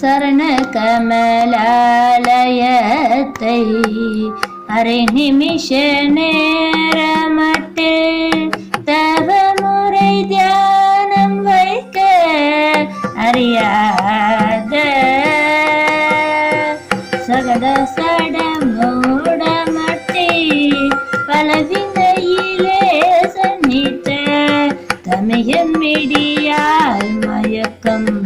சரண கமலாலயத்தை அரை நிமிஷ நேரமட்டில் தவமுறை தியானம் வைக்க அறியாத சகட சட மூடமட்டி பலவினையிலே சன்னித்த தமிழன் மிடியால் மயக்கம்.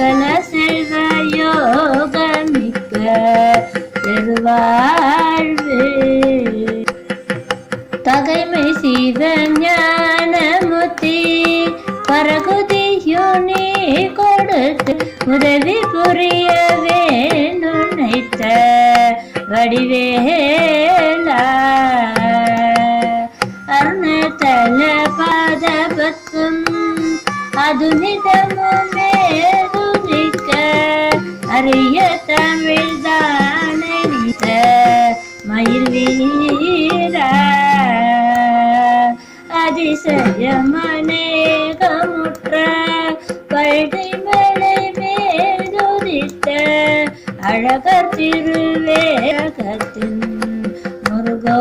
சகல செல்வ யோகமிக்க பெருவாழ்வு. தகைமை சிவ ஞானமுத்தி நீ கொடுத்து உதவி புரிய வேண்டுனைத்த வடிவேலா. அருணதல பாதபத்தும் அதுனிதமுமே அரிய தமிழ் தானித்த மயில் வீரா. அதிசயமனேகமுற்ற பழை மலை மேதுதித்த அழகர் திருவேகத்தின் முருகோ